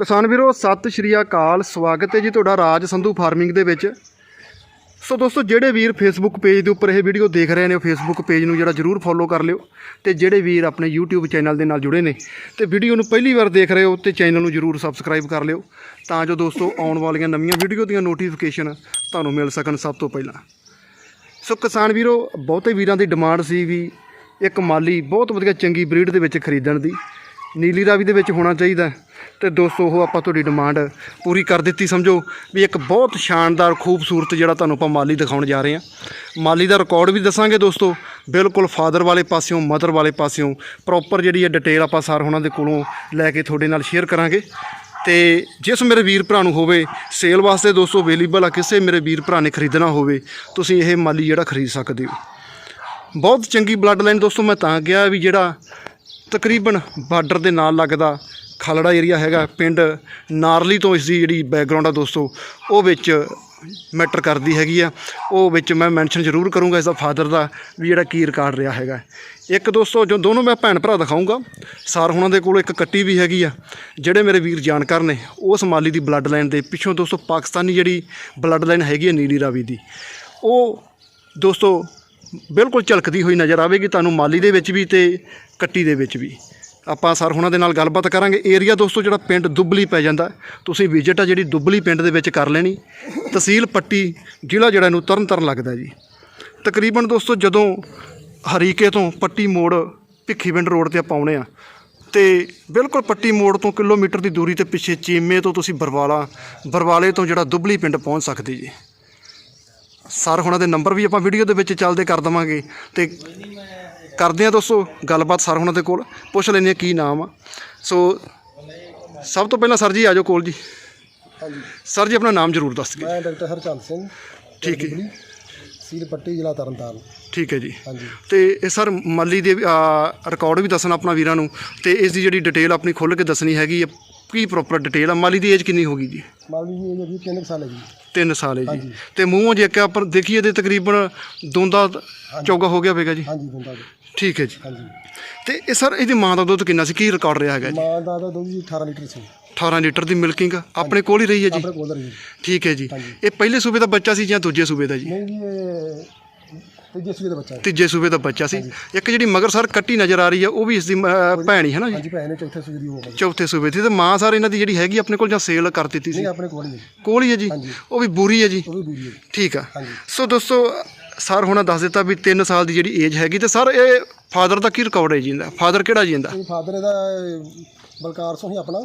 ਕਿਸਾਨ ਵੀਰੋ, ਸਤਿ ਸ਼੍ਰੀ ਅਕਾਲ, ਸਵਾਗਤ ਹੈ ਜੀ ਤੁਹਾਡਾ ਰਾਜ ਸੰਧੂ ਫਾਰਮਿੰਗ ਦੇ ਵਿੱਚ। ਸੋ ਦੋਸਤੋ, ਜਿਹੜੇ ਵੀਰ ਫੇਸਬੁੱਕ ਪੇਜ ਦੇ ਉੱਪਰ ਇਹ ਵੀਡੀਓ ਦੇਖ ਰਹੇ ਨੇ, ਉਹ ਫੇਸਬੁੱਕ ਪੇਜ ਨੂੰ ਜਿਹੜਾ ਜਰੂਰ ਫੋਲੋ ਕਰ ਲਿਓ ਤੇ ਜਿਹੜੇ ਵੀਰ ਆਪਣੇ YouTube ਚੈਨਲ ਦੇ ਨਾਲ ਜੁੜੇ ਨੇ, ਤੇ ਵੀਡੀਓ ਨੂੰ ਪਹਿਲੀ ਵਾਰ ਦੇਖ ਰਹੇ ਹੋ ਤੇ ਚੈਨਲ ਨੂੰ ਜਰੂਰ ਸਬਸਕ੍ਰਾਈਬ ਕਰ ਲਿਓ ਤਾਂ ਜੋ ਦੋਸਤੋ, ਆਉਣ ਵਾਲੀਆਂ ਨਵੀਆਂ ਵੀਡੀਓ ਦੀਆਂ ਨੋਟੀਫਿਕੇਸ਼ਨ ਤੁਹਾਨੂੰ ਮਿਲ ਸਕਣ ਸਭ ਤੋਂ ਪਹਿਲਾਂ। ਸੋ ਕਿਸਾਨ ਵੀਰੋ, ਬਹੁਤੇ ਵੀਰਾਂ ਦੀ ਡਿਮਾਂਡ ਸੀ ਵੀ ਇੱਕ ਮਾਲੀ ਬਹੁਤ ਵਧੀਆ ਚੰਗੀ ਬਰੀਡ ਦੇ ਵਿੱਚ ਖਰੀਦਣ ਦੀ। ਨੀਲੀ ਦਾ ਵੀ ਦੇ ਵਿੱਚ ਹੋਣਾ ਚਾਹੀਦਾ ਹੈ। ਤੇ ਦੋਸਤੋ, ਉਹ ਆਪਾਂ ਤੁਹਾਡੀ ਡਿਮਾਂਡ ਪੂਰੀ ਕਰ ਦਿੱਤੀ, ਸਮਝੋ ਵੀ ਇੱਕ ਬਹੁਤ ਸ਼ਾਨਦਾਰ, ਖੂਬਸੂਰਤ ਜਿਹੜਾ ਤੁਹਾਨੂੰ ਆਪਾਂ ਮਾਲੀ ਦਿਖਾਉਣ ਜਾ ਰਹੇ ਹਾਂ। ਮਾਲੀ ਦਾ ਰਿਕਾਰਡ ਵੀ ਦੱਸਾਂਗੇ ਦੋਸਤੋ। ਬਿਲਕੁਲ ਫਾਦਰ ਵਾਲੇ ਪਾਸਿਓਂ ਮਦਰ ਵਾਲੇ ਪਾਸਿਓਂ ਪ੍ਰੋਪਰ ਜਿਹੜੀ ਹੈ ਡਿਟੇਲ ਆਪਾਂ ਸਾਰ ਉਹਨਾਂ ਦੇ ਕੋਲੋਂ ਲੈ ਕੇ ਤੁਹਾਡੇ ਨਾਲ ਸ਼ੇਅਰ ਕਰਾਂਗੇ। ਤੇ ਜਿਸ ਮੇਰੇ ਵੀਰ ਭਰਾ ਨੂੰ ਹੋਵੇ ਸੇਲ ਵਾਸਤੇ ਦੋਸਤੋ ਅਵੇਲੇਬਲ ਆ, ਕਿਸੇ ਮੇਰੇ ਵੀਰ ਭਰਾ ਨੇ ਖਰੀਦਣਾ ਹੋਵੇ, ਤੁਸੀਂ ਇਹ ਮਾਲੀ ਜਿਹੜਾ ਖਰੀਦ ਸਕਦੇ ਹੋ। ਬਹੁਤ ਚੰਗੀ ਬਲੱਡ ਲਾਈਨ ਦੋਸਤੋ, ਮੈਂ ਤਾਂ ਗਿਆ ਵੀ ਜਿਹੜਾ ਤਕਰੀਬਨ ਬਾਰਡਰ ਦੇ ਨਾਲ ਲੱਗਦਾ ਖਾਲੜਾ ਏਰੀਆ ਹੈਗਾ ਪਿੰਡ ਨਾਰਲੀ ਤੋਂ ਇਸ ਦੀ ਜਿਹੜੀ ਬੈਕਗ੍ਰਾਉਂਡ ਆ ਦੋਸਤੋ, ਉਹ ਵਿੱਚ ਮੈਟਰ ਕਰਦੀ ਹੈਗੀ ਆ। ਉਹ ਵਿੱਚ ਮੈਂ ਮੈਂਸ਼ਨ ਜ਼ਰੂਰ ਕਰੂੰਗਾ ਇਸ ਦਾ ਫਾਦਰ ਦਾ ਵੀ ਜਿਹੜਾ ਕੀ ਰਿਕਾਰਡ ਰਿਹਾ ਹੈਗਾ। ਇੱਕ ਦੋਸਤੋ, ਜੋ ਦੋਨੋਂ ਮੈਂ ਭੈਣ ਭਰਾ ਦਿਖਾਊਂਗਾ, ਸਾਰ ਹੁਣਾਂ ਦੇ ਕੋਲ ਇੱਕ ਕੱਟੀ ਵੀ ਹੈਗੀ ਆ, ਜਿਹੜੇ ਮੇਰੇ ਵੀਰ ਜਾਣਕਾਰ ਨੇ ਉਸ ਮਾਲੀ ਦੀ ਬਲੱਡ ਲਾਈਨ ਦੇ ਪਿੱਛੋਂ ਦੋਸਤੋ ਪਾਕਿਸਤਾਨੀ ਜਿਹੜੀ ਬਲੱਡ ਲਾਈਨ ਹੈਗੀ ਆ ਨੀਲੀ ਰਾਵੀ ਦੀ। ਉਹ ਦੋਸਤੋ ਬਿਲਕੁਲ ਝਲਕਦੀ ਹੋਈ ਨਜ਼ਰ ਆਵੇਗੀ ਤੁਹਾਨੂੰ ਮਾਲੀ ਦੇ ਵਿੱਚ ਵੀ ਤੇ ਕੱਟੀ ਦੇ ਵਿੱਚ ਵੀ। ਆਪਾਂ ਸਰ ਹੁਣਾਂ ਦੇ ਨਾਲ ਗੱਲਬਾਤ ਕਰਾਂਗੇ। ਏਰੀਆ ਦੋਸਤੋ, ਜਿਹੜਾ ਪਿੰਡ ਦੁੱਬਲੀ ਪੈ ਜਾਂਦਾ, ਤੁਸੀਂ ਵਿਜ਼ਿਟ ਆ ਜਿਹੜੀ ਦੁੱਬਲੀ ਪਿੰਡ ਦੇ ਵਿੱਚ ਕਰ ਲੈਣੀ। ਤਹਿਸੀਲ ਪੱਟੀ, ਜ਼ਿਲ੍ਹਾ ਜਿਹੜਾ ਇਹਨੂੰ ਤਰਨ ਤਾਰਨ ਲੱਗਦਾ ਜੀ। ਤਕਰੀਬਨ ਦੋਸਤੋ, ਜਦੋਂ ਹਰੀਕੇ ਤੋਂ ਪੱਟੀ ਮੋੜ ਭਿੱਖੀਵਿੰਡ ਰੋਡ ਤੇ ਆਪਾਂ ਆਉਣੇ ਆ, ਤੇ ਬਿਲਕੁਲ ਪੱਟੀ ਮੋੜ ਤੋਂ ਕਿਲੋਮੀਟਰ ਦੀ ਦੂਰੀ ਤੇ ਪਿੱਛੇ ਚੀਮੇ ਤੋਂ ਤੁਸੀਂ ਬਰਵਾਲਾ, ਬਰਵਾਲੇ ਤੋਂ ਜਿਹੜਾ ਦੁੱਬਲੀ ਪਿੰਡ ਪਹੁੰਚ ਸਕਦੇ ਜੀ। ਸਰ ਹੁਣਾਂ ਦੇ ਨੰਬਰ ਵੀ ਆਪਾਂ ਵੀਡੀਓ ਦੇ ਵਿੱਚ ਚੱਲਦੇ ਕਰ ਦਵਾਂਗੇ ਤੇ ਕਰਦੇ ਆ ਦੋਸਤੋ ਗੱਲਬਾਤ ਸਰ ਹੁਣਾਂ ਦੇ ਕੋਲ। ਪੁੱਛ ਲੈਂਦੇ ਆ ਕੀ ਨਾਮ ਆ। ਸੋ ਸਭ ਤੋਂ ਪਹਿਲਾਂ ਸਰ ਜੀ ਆਜੋ ਕੋਲ ਜੀ। ਹਾਂਜੀ। ਸਰ ਜੀ ਆਪਣਾ ਨਾਮ ਜ਼ਰੂਰ ਦੱਸ ਦਿਓ ਮੈਂ ਡਾਕਟਰ ਹਰਚੰਦ ਸਿੰਘ। ਠੀਕ ਹੈ ਸੀਰ ਪੱਟੀ ਜ਼ਿਲ੍ਹਾ ਤਰਨਤਾਰਨ। ਠੀਕ ਹੈ ਜੀ। ਹਾਂਜੀ। ਤੇ ਇਹ ਸਰ ਮੱਲੀ ਦੇ ਰਿਕਾਰਡ ਵੀ ਦੱਸਣਾ ਆਪਣਾ ਵੀਰਾਂ ਨੂੰ। ਤੇ ਇਸ ਦੀ ਜਿਹੜੀ ਡਿਟੇਲ ਆਪਣੀ ਖੁੱਲ੍ਹ ਕੇ ਦੱਸਣੀ ਹੈਗੀ ਹੈ ਕੀ ਪ੍ਰੋਪਰ ਡਿਟੇਲ ਆ? ਮਾਲੀ ਦੀ ਏਜ ਕਿੰਨੀ ਹੋ ਗਈ ਜੀ? ਮਾਲੀ ਜੀ ਇਹ ਜੀ ਤਿੰਨ ਕੁ ਸਾਲ ਹੈ ਜੀ। 3 ਸਾਲ ਹੈ ਜੀ। ਹਾਂਜੀ। ਤੇ ਮੂੰਹੋਂ ਜੇ ਕਿ ਆਪਾਂ ਦੇਖੀਏ ਤੇ ਤਕਰੀਬਨ ਦੋਂਦਾ ਚੌਗਾ ਹੋ ਗਿਆ ਹੋਵੇਗਾ ਜੀ? ਹਾਂਜੀ ਬੰਦਾ ਜੀ। ਠੀਕ ਹੈ ਜੀ। ਹਾਂਜੀ। ਤੇ ਇਹ ਸਰ ਇਹਦੀ ਮਾਂ ਦਾ ਦੁੱਧ ਕਿੰਨਾ ਸੀ? ਕੀ ਰਿਕਾਰਡ ਰਿਹਾ ਹੈਗਾ ਜੀ? ਮਾਂ ਦਾ ਤਾਂ ਦੁੱਧ ਜੀ 18 ਲੀਟਰ ਸੀ। 18 ਲੀਟਰ ਦੀ ਮਿਲਕਿੰਗ ਆਪਣੇ ਕੋਲ ਹੀ ਰਹੀ ਹੈ ਜੀ? ਆਪਣੇ ਕੋਲ ਰਹੀ ਠੀਕ ਹੈ ਜੀ। ਹਾਂਜੀ। ਇਹ ਪਹਿਲੇ ਸੂਬੇ ਦਾ ਬੱਚਾ ਸੀ ਜਾਂ ਦੂਜੇ ਸੂਬੇ ਦਾ ਜੀ? ਨਹੀਂ ਜੀ ਇਹ ਤੀਜੇ ਸੂਏ ਦਾ ਬੱਚਾ ਹੈ ਤੀਜੇ ਸੂਬੇ ਦਾ ਬੱਚਾ ਸੀ। ਇੱਕ ਜਿਹੜੀ ਮਗਰ ਸਰ ਕੱਟੀ ਨਜ਼ਰ ਆ ਰਹੀ ਹੈ ਉਹ ਵੀ ਇਸ ਦੀ ਅਹ, ਭੈਣ ਹੀ ਹੈ ਨਾ ਜੀ? ਹਾਂਜੀ ਭੈਣ ਨੇ ਚੌਥੇ ਸੂਏ ਦੀ ਹੋ ਗਈ ਚੌਥੇ ਸੂਬੇ ਦੀ। ਤੇ ਮਾਂ ਸਰ ਇਹਨਾਂ ਦੀ ਜਿਹੜੀ ਹੈਗੀ ਆਪਣੇ ਕੋਲ ਜਾਂ ਸੇਲ ਕਰ ਦਿੱਤੀ ਸੀ? ਨਹੀਂ ਆਪਣੇ ਕੋਲ ਹੀ ਹੈ। ਕੋਲ ਹੀ ਹੈ ਜੀ? ਹਾਂਜੀ। ਉਹ ਵੀ ਬੂਰੀ ਹੈ ਜੀ? ਉਹ ਵੀ ਦੂਜੀ ਹੈ। ਜੀ। ਠੀਕ ਆ। ਹਾਂਜੀ। ਸੋ ਦੋਸਤੋ ਸਰ ਹੁਣਾਂ ਦੱਸ ਦਿੱਤਾ ਵੀ 3 ਸਾਲ ਦੀ ਜਿਹੜੀ ਏਜ ਹੈਗੀ ਤੇ ਸਰ ਇਹ ਫਾਦਰ ਦਾ ਕੀ ਰਿਕਾਰਡ ਹੈ ਜੀ ਇਹਦਾ? ਫਾਦਰ ਕਿਹੜਾ ਜੀ ਇਹਦਾ? ਇਹ ਫਾਦਰ ਇਹਦਾ ਇਹ ਬਲਕਾਰ ਸਿੰਘ ਹੀ ਆਪਣਾ।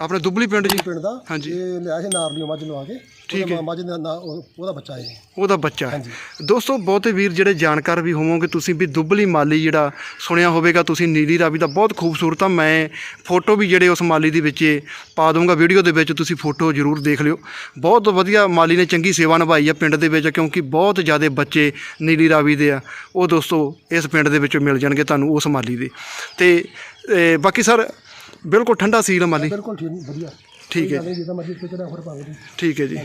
ਆਪਣੇ ਦੁੱਬਲੀ ਪਿੰਡ ਜੀ। ਪਿੰਡ ਦਾ। ਹਾਂਜੀ। ਇਹ ਲਿਆ ਸੀ ਨਾਰਲੀ ਮੱਝ ਲਵਾ ਕੇ। ਠੀਕ ਹੈ। ਮੱਝ ਦਾ ਨਾਂ ਉਹ- ਉਹਦਾ ਬੱਚਾ ਹੈ ਉਹਦਾ ਬੱਚਾ। ਹਾਂਜੀ। ਦੋਸਤੋ ਬਹੁਤੇ ਵੀਰ ਜਿਹੜੇ ਜਾਣਕਾਰ ਵੀ ਹੋਵੋਗੇ ਤੁਸੀਂ ਵੀ ਦੁੱਬਲੀ ਮਾਲੀ ਜਿਹੜਾ ਸੁਣਿਆ ਹੋਵੇਗਾ ਤੁਸੀਂ ਨੀਲੀ ਰਾਵੀ ਦਾ ਬਹੁਤ ਖੂਬਸੂਰਤ ਆ। ਮੈਂ ਫੋਟੋ ਵੀ ਜਿਹੜੇ ਉਸ ਮਾਲੀ ਦੀ ਵਿੱਚ ਪਾ ਦੂੰਗਾ ਵੀਡੀਓ ਦੇ ਵਿੱਚ ਤੁਸੀਂ ਫੋਟੋ ਜ਼ਰੂਰ ਦੇਖ ਲਿਓ। ਬਹੁਤ ਵਧੀਆ ਮਾਲੀ ਨੇ ਚੰਗੀ ਸੇਵਾ ਨਿਭਾਈ ਆ ਪਿੰਡ ਦੇ ਵਿੱਚ ਕਿਉਂਕਿ ਬਹੁਤ ਜ਼ਿਆਦਾ ਬੱਚੇ ਨੀਲੀ ਰਾਵੀ ਦੇ ਆ। ਉਹ ਦੋਸਤੋ ਇਸ ਪਿੰਡ ਦੇ ਵਿੱਚ ਮਿਲ ਜਾਣਗੇ ਤੁਹਾਨੂੰ ਉਸ ਮਾਲੀ ਦੇ। ਤੇ ਇਹ ਬਾਕੀ ਸਰ ਬਿਲਕੁਲ ਠੰਡਾ ਸੀਲ ਆ ਮਾਲੀ। ਬਿਲਕੁਲ ਠੀਕ ਵਧੀਆ। ਠੀਕ ਹੈ ਨਹੀਂ ਜਿੱਦਾਂ ਮਰਜ਼ੀ ਕਿਤੇ ਹੋਰ ਪਾਵੇ ਜੀ ਠੀਕ ਹੈ ਜੀ।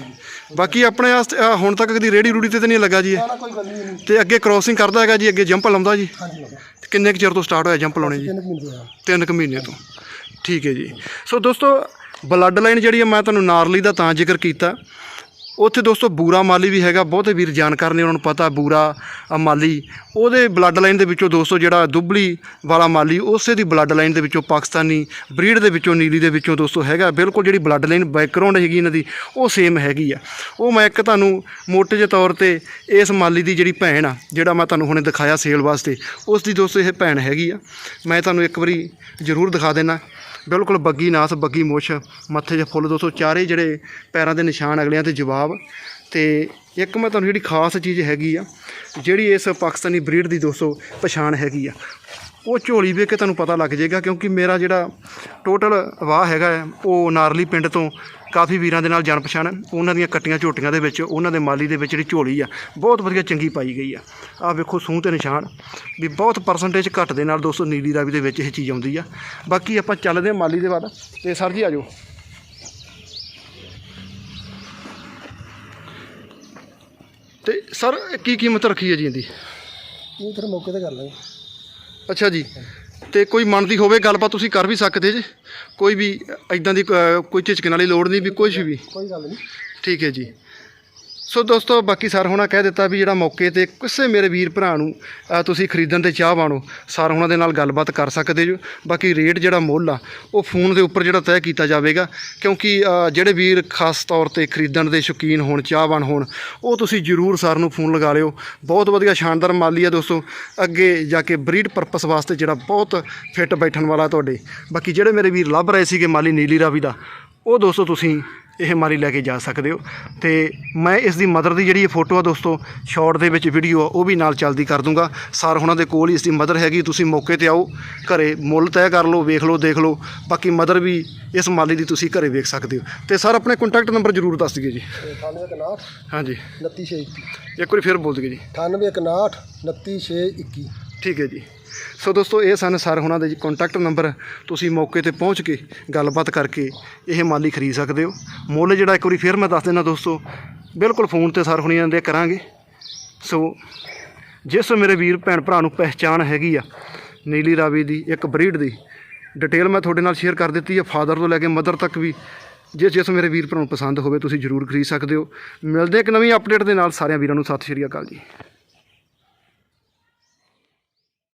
ਬਾਕੀ ਆਪਣੇ ਆਹ ਹੁਣ ਤੱਕ ਕਦੀ ਰੇੜੀ ਰੂੜੀ ਤੇ ਤਾਂ ਨਹੀਂ ਲੱਗਾ ਜੀ ਇਹ? ਨਾ ਨਾ ਕੋਈ ਗੱਲ ਨਹੀਂ। ਇਹਨੂੰ। ਤੇ ਅੱਗੇ ਕ੍ਰੋਸਿੰਗ ਕਰਦਾ ਹੈਗਾ ਜੀ ਅੱਗੇ ਜੰਪ ਲਾਉਂਦਾ ਜੀ? ਹਾਂਜੀ ਕਿੰਨੇ ਕੁ ਚਿਰ ਤੋਂ ਸਟਾਰਟ ਹੋਇਆ ਜੰਪ ਲਾਉਣੇ ਜੀ? ਤਿੰਨ ਕੁ ਮਿੰਟ ਹੋਇਆ। ਤਿੰਨ ਕੁ ਮਹੀਨੇ ਤੋਂ। ਠੀਕ ਹੈ ਜੀ। ਸੋ ਦੋਸਤੋ ਬਲੱਡ ਲਾਈਨ ਜਿਹੜੀ ਹੈ ਮੈਂ ਤੁਹਾਨੂੰ ਨਾਰਲੀ ਦਾ ਤਾਂ ਜ਼ਿਕਰ ਕੀਤਾ। ਉੱਥੇ ਦੋਸਤੋ ਬੂਰਾ ਮਾਲੀ ਵੀ ਹੈਗਾ, ਬਹੁਤੇ ਵੀਰ ਜਾਣਕਾਰ ਨੇ ਉਹਨਾਂ ਨੂੰ ਪਤਾ ਬੂਰਾ ਮਾਲੀ। ਉਹਦੇ ਬਲੱਡ ਲਾਈਨ ਦੇ ਵਿੱਚੋਂ ਦੋਸਤੋ ਜਿਹੜਾ ਦੁੱਬਲੀ ਵਾਲਾ ਮਾਲੀ, ਉਸੇ ਦੀ ਬਲੱਡ ਲਾਈਨ ਦੇ ਵਿੱਚੋਂ ਪਾਕਿਸਤਾਨੀ ਬਰੀਡ ਦੇ ਵਿੱਚੋਂ, ਨੀਲੀ ਦੇ ਵਿੱਚੋਂ ਦੋਸਤੋ ਹੈਗਾ। ਬਿਲਕੁਲ ਜਿਹੜੀ ਬਲੱਡ ਲਾਈਨ ਬੈਕਗ੍ਰਾਉਂਡ ਹੈਗੀ ਇਹਨਾਂ ਦੀ, ਉਹ ਸੇਮ ਹੈਗੀ ਆ। ਉਹ ਮੈਂ ਇੱਕ ਤੁਹਾਨੂੰ ਮੋਟੇ ਜਿਹੇ ਤੌਰ ਤੇ ਇਸ ਮਾਲੀ ਦੀ ਜਿਹੜੀ ਭੈਣ ਆ, ਜਿਹੜਾ ਮੈਂ ਤੁਹਾਨੂੰ ਹੁਣੇ ਦਿਖਾਇਆ ਸੇਲ ਵਾਸਤੇ, ਉਸ ਦੀ ਦੋਸਤੋ ਇਹ ਭੈਣ ਹੈਗੀ ਆ। ਮੈਂ ਤੁਹਾਨੂੰ ਇੱਕ ਵਾਰੀ ਜ਼ਰੂਰ ਦਿਖਾ ਦੇਣਾ ਬਿਲਕੁਲ ਬੱਗੀ ਨਾਸ, ਬੱਗੀ ਮੁੱਛ, ਮੱਥੇ 'ਚ ਫੁੱਲ ਦੋਸਤੋ, ਚਾਰੇ ਜਿਹੜੇ ਪੈਰਾਂ ਦੇ ਨਿਸ਼ਾਨ, ਅਗਲਿਆਂ ਤੇ ਜਵਾਬ। ਤੇ ਇੱਕ ਮੈਂ ਤੁਹਾਨੂੰ ਜਿਹੜੀ ਖਾਸ ਚੀਜ਼ ਹੈਗੀ ਆ, ਜਿਹੜੀ ਇਸ ਪਾਕਿਸਤਾਨੀ ਬਰੀਡ ਦੀ ਦੋਸਤੋ ਪਛਾਣ ਹੈਗੀ ਆ। ਉਹ ਝੋਲੀ ਵੇਖ ਕੇ ਤੁਹਾਨੂੰ ਪਤਾ ਲੱਗ ਜਾਏਗਾ ਕਿਉਂਕਿ ਮੇਰਾ ਜਿਹੜਾ ਟੋਟਲ ਵਾਹ ਹੈਗਾ ਹੈ, ਉਹ ਨਾਰਲੀ ਪਿੰਡ ਤੋਂ ਕਾਫੀ ਵੀਰਾਂ ਦੇ ਨਾਲ ਜਾਣ ਪਛਾਣ ਹੈ। ਉਹਨਾਂ ਦੀਆਂ ਕੱਟੀਆਂ ਝੋਟੀਆਂ ਦੇ ਵਿੱਚ ਉਹਨਾਂ ਦੇ ਮਾਲੀ ਦੇ ਵਿੱਚ ਜਿਹੜੀ ਝੋਲੀ ਆ ਬਹੁਤ ਵਧੀਆ ਚੰਗੀ ਪਾਈ ਗਈ ਆ। ਆਹ ਵੇਖੋ ਸੂਹ ਤੇ ਨਿਸ਼ਾਨ ਵੀ ਬਹੁਤ ਪਰਸੈਂਟੇਜ ਘੱਟ ਦੇ ਨਾਲ ਦੋਸਤੋ ਨੀਲੀ ਰਾਵੀ ਦੇ ਵਿੱਚ ਇਹ ਚੀਜ਼ ਆਉਂਦੀ ਆ। ਬਾਕੀ ਆਪਾਂ ਚੱਲਦੇ ਹਾਂ ਮਾਲੀ ਦੇ ਬਾਅਦ ਤੇ ਸਰ ਜੀ ਆਜੋ ਤੇ ਸਰ ਕੀ ਕੀਮਤ ਰੱਖੀ ਹੈ ਜੀ ਇਹਦੀ? ਇਹ ਫਿਰ ਮੌਕੇ ਤੇ ਕਰ ਲਾਂਗੇ। ਅੱਛਾ ਜੀ। ਤੇ ਕੋਈ ਮਨ ਦੀ ਹੋਵੇ ਗੱਲਬਾਤ ਤੁਸੀਂ ਕਰ ਵੀ ਸਕਦੇ ਜੀ। ਕੋਈ ਵੀ ਇਦਾਂ ਦੀ ਅ, ਕੋਈ ਝਿਜਕਣ ਵਾਲੀ ਲੋੜ ਨਹੀਂ ਵੀ ਕੁਝ ਵੀ। ਕੋਈ ਗੱਲ ਨਹੀਂ। ਠੀਕ ਹੈ ਜੀ। ਸੋ ਦੋਸਤੋ ਬਾਕੀ ਸਰ ਹੋਣਾ ਕਹਿ ਦਿੱਤਾ ਵੀ ਜਿਹੜਾ ਮੌਕੇ ਤੇ ਕਿਸੇ ਮੇਰੇ ਵੀਰ ਭਰਾ ਨੂੰ ਅ, ਤੁਸੀਂ ਖਰੀਦਣ ਤੇ ਚਾਹ ਬਾਣੋ ਸਰ ਹੋਣਾ ਦੇ ਨਾਲ ਗੱਲਬਾਤ ਕਰ ਸਕਦੇ ਜੋ। ਬਾਕੀ ਰੇਟ ਜਿਹੜਾ ਮੁੱਲ ਆ ਉਹ ਫੋਨ ਦੇ ਉੱਪਰ ਜਿਹੜਾ ਤੈਅ ਕੀਤਾ ਜਾਵੇਗਾ ਕਿਉਂਕਿ ਅ, ਜਿਹੜੇ ਵੀਰ ਖਾਸ ਤੌਰ ਤੇ ਖਰੀਦਣ ਦੇ ਸ਼ੌਕੀਨ ਹੋਣ ਚਾਹਵਾਨ ਹੋਣ ਉਹ ਤੁਸੀਂ ਜ਼ਰੂਰ ਸਰ ਨੂੰ ਫੋਨ ਲਗਾ ਲਿਓ। ਬਹੁਤ ਵਧੀਆ ਸ਼ਾਨਦਾਰ ਮਾਲੀ ਆ ਦੋਸਤੋ। ਅੱਗੇ ਜਾ ਕੇ ਬਰੀਡ ਪਰਪਸ ਵਾਸਤੇ ਜਿਹੜਾ ਬਹੁਤ ਫਿੱਟ ਬੈਠਣ ਵਾਲਾ ਤੁਹਾਡੇ। ਬਾਕੀ ਜਿਹੜੇ ਮੇਰੇ ਵੀਰ ਲੱਭ ਰਹੇ ਸੀਗੇ ਮਾਲੀ ਨੀਲੀ ਰਾਵੀ ਦਾ ਉਹ ਦੋਸਤੋ ਤੁਸੀਂ ਇਹ ਮਾਰੀ ਲੈ ਕੇ ਜਾ ਸਕਦੇ ਹੋ। ਤੇ ਮੈਂ ਇਸ ਦੀ ਮਦਰ ਦੀ ਜਿਹੜੀ ਇਹ ਫੋਟੋ ਆ ਦੋਸਤੋ ਸ਼ਾਰਟ ਦੇ ਵਿੱਚ ਵੀਡੀਓ ਆ ਉਹ ਵੀ ਨਾਲ ਚੱਲਦੀ ਕਰ ਦੂੰਗਾ। ਸਰ ਉਹਨਾਂ ਦੇ ਕੋਲ ਹੀ ਇਸ ਦੀ ਮਦਰ ਹੈਗੀ ਤੁਸੀਂ ਮੌਕੇ ਤੇ ਆਓ ਘਰੇ ਮੁੱਲ ਤੈਅ ਕਰ ਲਓ ਵੇਖ ਲਓ ਦੇਖ ਲਓ। ਬਾਕੀ ਮਦਰ ਵੀ ਇਸ ਮਾਲੀ ਦੀ ਤੁਸੀਂ ਘਰੇ ਵੇਖ ਸਕਦੇ ਹੋ। ਤੇ ਸਰ ਆਪਣੇ ਕੰਟੈਕਟ ਨੰਬਰ ਜ਼ਰੂਰ ਦੱਸ ਦਿਓ ਜੀ। 98 ਹਾਂਜੀ। 2961 ਇੱਕ। ਵਾਰੀ ਫਿਰ ਬੋਲ ਦਿਓ ਜੀ। 98 2961 ਠੀਕ ਹੈ ਜੀ। ਸੋ ਦੋਸਤੋ, ਇਹ ਸਨ ਸਰ ਉਹਨਾਂ ਦੇ ਕੰਟੈਕਟ ਨੰਬਰ ਤੁਸੀਂ ਮੌਕੇ ਤੇ ਪਹੁੰਚ ਕੇ ਗੱਲਬਾਤ ਕਰਕੇ ਇਹ ਮਾਲੀ ਖਰੀਦ ਸਕਦੇ ਹੋ। ਮੁੱਲ ਜਿਹੜਾ ਇੱਕ ਵਾਰੀ ਫਿਰ ਮੈਂ ਦੱਸ ਦਿੰਦਾ ਦੋਸਤੋ, ਬਿਲਕੁਲ ਫੋਨ ਤੇ ਸਰ ਹੁਣੀਆਂ ਦੇ ਕਰਾਂਗੇ। ਸੋ, ਜਿਸ ਮੇਰੇ ਵੀਰ ਭੈਣ ਭਰਾ ਨੂੰ ਪਹਿਚਾਣ ਹੈਗੀ ਆ, ਨੀਲੀ ਰਾਵੀ ਦੀ ਇੱਕ ਬਰੀਡ ਦੀ ਡਿਟੇਲ ਮੈਂ ਤੁਹਾਡੇ ਨਾਲ ਸ਼ੇਅਰ ਕਰ ਦਿੱਤੀ ਹੈ ਫਾਦਰ ਤੋਂ ਲੈ ਕੇ ਮਦਰ ਤੱਕ ਵੀ। ਜਿਸ ਜਿਸ ਮੇਰੇ ਵੀਰ ਭਰਾ ਨੂੰ ਪਸੰਦ ਹੋਵੇ, ਤੁਸੀਂ ਜ਼ਰੂਰ ਖਰੀਦ ਸਕਦੇ ਹੋ। ਮਿਲਦੇ ਇੱਕ ਨਵੀਂ ਅਪਡੇਟ ਦੇ ਨਾਲ। ਸਾਰਿਆਂ ਵੀਰਾਂ ਨੂੰ ਸਤਿ ਸ਼੍ਰੀ ਅਕਾਲ ਜੀ।